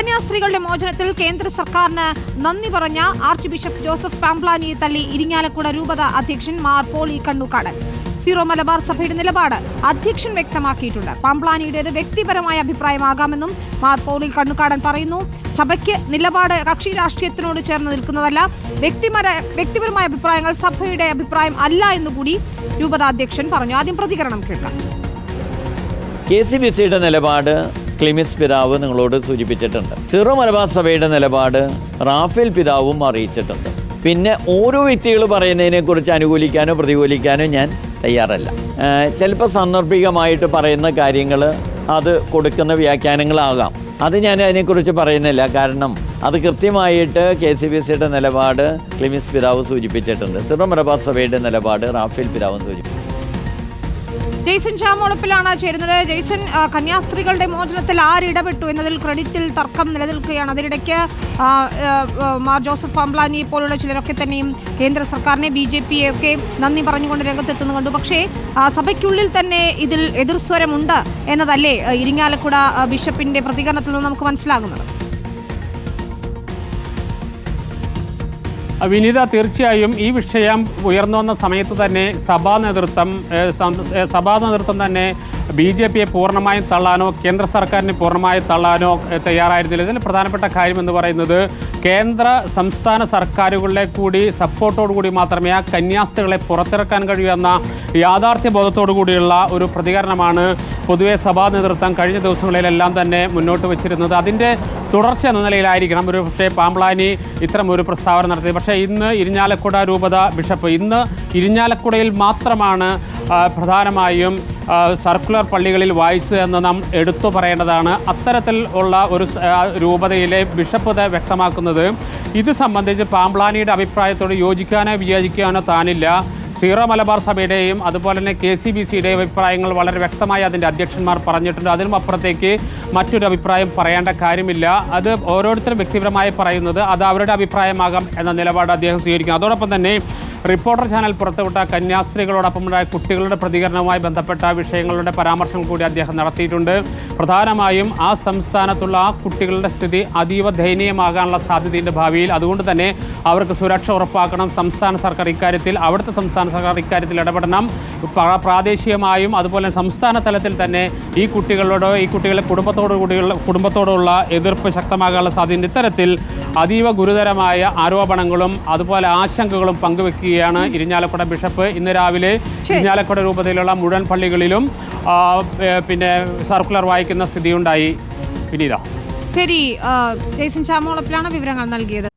കന്യാസ്ത്രീകളുടെ മോചനത്തിൽ കേന്ദ്ര സർക്കാരിന് നന്ദി പറഞ്ഞ ആർച്ച് ബിഷപ്പ് ജോസഫ് പാംപ്ലാനിയെ തള്ളി ഇരിങ്ങാലക്കുട രൂപത അധ്യക്ഷൻ മാർ പോളി കണ്ണുക്കാടൻ. സീറോ മലബാർ സഭയുടെ നിലപാട് അധ്യക്ഷൻ വ്യക്തമാക്കിയിട്ടുണ്ട്. പാംപ്ലാനിയുടേത് വ്യക്തിപരമായ അഭിപ്രായമാകാമെന്നും മാർ പോളി കണ്ണുക്കാടൻ പറയുന്നു. സഭയ്ക്ക് നിലപാട് കക്ഷി രാഷ്ട്രീയത്തിനോട് ചേർന്ന് നിൽക്കുന്നതല്ല വ്യക്തിപര വ്യക്തിപരമായ അഭിപ്രായങ്ങൾ സഭയുടെ അഭിപ്രായം അല്ല എന്നുകൂടി രൂപത അധ്യക്ഷൻ പറഞ്ഞു. ആദ്യം പ്രതികരണം കേൾക്കാം. കെ സി ബി സിയുടെ നിലപാട് ക്ലിമിസ് പിതാവ് നിങ്ങളോട് സൂചിപ്പിച്ചിട്ടുണ്ട്. സിറോ മലബാർ സഭയുടെ നിലപാട് റാഫേൽ പിതാവും അറിയിച്ചിട്ടുണ്ട്. പിന്നെ ഓരോ വ്യക്തികൾ പറയുന്നതിനെക്കുറിച്ച് അനുകൂലിക്കാനോ പ്രതികൂലിക്കാനോ ഞാൻ തയ്യാറല്ല. ചിലപ്പോൾ സാന്ദർഭികമായിട്ട് പറയുന്ന കാര്യങ്ങൾ അത് കൊടുക്കുന്ന വ്യാഖ്യാനങ്ങളാകാം. അത് ഞാൻ അതിനെക്കുറിച്ച് പറയുന്നില്ല. കാരണം അത് കൃത്യമായിട്ട് കെ സി ബി സിയുടെ നിലപാട് ക്ലിമിസ് പിതാവ് സൂചിപ്പിച്ചിട്ടുണ്ട്. സിറോ മലബാർ സഭയുടെ നിലപാട് റാഫേൽ പിതാവും സൂചിപ്പിച്ചു ജെയ്സൺ ചാമോളപ്പിലാണ് ചേരുന്നത്. ജെയ്സൺ കന്യാസ്ത്രീകളുടെ മോചനത്തിൽ ആരിടപെട്ടു എന്നതിൽ ക്രെഡിറ്റിൽ തർക്കം നിലനിൽക്കുകയാണ്. അതിനിടയ്ക്ക് മാർ ജോസഫ് പാംബ്ലാനി പോലുള്ള ചിലരൊക്കെ തന്നെയും കേന്ദ്ര സർക്കാരിനെ ബി ജെ പിയെ ഒക്കെ നന്ദി പറഞ്ഞുകൊണ്ട് രംഗത്തെത്തുന്നു കണ്ടു. പക്ഷേ സഭയ്ക്കുള്ളിൽ തന്നെ ഇതിൽ എതിർസ്വരമുണ്ട് എന്നതല്ലേ ഇരിങ്ങാലക്കുട ബിഷപ്പിന്റെ പ്രതികരണത്തിൽ നിന്ന് നമുക്ക് മനസ്സിലാകുന്നത്? വിനീത തീർച്ചയായും ഈ വിഷയം ഉയർന്നു വന്ന സമയത്ത് തന്നെ സഭാ നേതൃത്വം സഭാ നേതൃത്വം തന്നെ ബി ജെ പിയെ പൂർണമായും തള്ളാനോ കേന്ദ്ര സർക്കാരിനെ പൂർണമായും തള്ളാനോ തയ്യാറായിരുന്നില്ല. ഇതിൽ പ്രധാനപ്പെട്ട കാര്യം എന്ന് പറയുന്നത് കേന്ദ്ര സംസ്ഥാന സർക്കാരുകളുടെ കൂടി സപ്പോർട്ടോടു കൂടി മാത്രമേ ആ കന്യാസ്ത്രീകളെ പുറത്തിറക്കാൻ കഴിയൂ എന്ന യാഥാർത്ഥ്യ ബോധത്തോടു കൂടിയുള്ള ഒരു പ്രതികരണമാണ് പൊതുവെ സഭാ നേതൃത്വം കഴിഞ്ഞ ദിവസങ്ങളിലെല്ലാം തന്നെ മുന്നോട്ട് വച്ചിരുന്നത്. അതിന്റെ തുടർച്ച എന്ന നിലയിലായിരിക്കണം ഒരു പക്ഷേ പാമ്പ്ലാനി ഇത്തരം ഒരു പ്രസ്താവന നടത്തിയത്. പക്ഷേ ഇന്ന് ഇരിഞ്ഞാലക്കുട രൂപത ബിഷപ്പ് ഇന്ന് ഇരിഞ്ഞാലക്കുടയിൽ മാത്രമാണ് പ്രധാനമായും സർക്കുലർ പള്ളികളിൽ വായിച്ചു എന്ന് നാം എടുത്തു പറയേണ്ടതാണ്. അത്തരത്തിൽ ഉള്ള ഒരു രൂപതയിലെ ബിഷപ്പ് വ്യക്തമാക്കുന്നത് ഇത് സംബന്ധിച്ച് പാമ്പ്ലാനിയുടെ അഭിപ്രായത്തോട് യോജിക്കാനോ വിയോജിക്കാനോ താനില്ല. സീറോ മലബാർ സഭയുടെയും അതുപോലെ തന്നെ കെ സി ബി സിയുടെയും അഭിപ്രായങ്ങൾ വളരെ വ്യക്തമായി അതിന്റെ അധ്യക്ഷന്മാർ പറഞ്ഞിട്ടുണ്ട്. അതിനും അപ്പുറത്തേക്ക് മറ്റൊരു അഭിപ്രായം പറയേണ്ട കാര്യമില്ല. അത് ഓരോരുത്തരും വ്യക്തിപരമായി പറയുന്നത് അത് അവരുടെ അഭിപ്രായമാകാം എന്ന നിലപാട് അദ്ദേഹം സ്വീകരിക്കും അതോടൊപ്പം തന്നെ റിപ്പോർട്ടർ ചാനൽ പുറത്തുവിട്ട കന്യാസ്ത്രീകളോടൊപ്പമുണ്ടായ കുട്ടികളുടെ പ്രതികരണവുമായി ബന്ധപ്പെട്ട വിഷയങ്ങളുടെ പരാമർശം കൂടി അദ്ദേഹം നടത്തിയിട്ടുണ്ട്. പ്രധാനമായും ആ സംസ്ഥാനത്തുള്ള ആ കുട്ടികളുടെ സ്ഥിതി അതീവ ദയനീയമാകാനുള്ള സാധ്യതയുണ്ട് ഭാവിയിൽ. അതുകൊണ്ട് തന്നെ അവർക്ക് സുരക്ഷ ഉറപ്പാക്കണം. സംസ്ഥാന സർക്കാർ ഇക്കാര്യത്തിൽ അവിടുത്തെ സംസ്ഥാന സർക്കാർ ഇക്കാര്യത്തിൽ ഇടപെടണം. പ്രാദേശികമായും അതുപോലെ സംസ്ഥാന തലത്തിൽ തന്നെ ഈ കുട്ടികളോട് ഈ കുട്ടികളെ കുടുംബത്തോടു കൂടിയുള്ള കുടുംബത്തോടുള്ള എതിർപ്പ് ശക്തമാകാനുള്ള സാധ്യത ഇത്തരത്തിൽ അതീവ ഗുരുതരമായ ആരോപണങ്ങളും അതുപോലെ ആശങ്കകളും പങ്കുവെക്കുകയാണ് ഇരിഞ്ഞാലക്കുട ബിഷപ്പ് ഇന്ന് രാവിലെ ഇരിഞ്ഞാലക്കുട രൂപതയിലുള്ള മുഴുവൻ പള്ളികളിലും പിന്നെ സർക്കുലർ വായിക്കുന്ന സ്ഥിതിയുണ്ടായി. വിനീത. ശരി ജെയ്സൺ ചാമോളപ്പിലാണ് വിവരങ്ങൾ നൽകിയത്?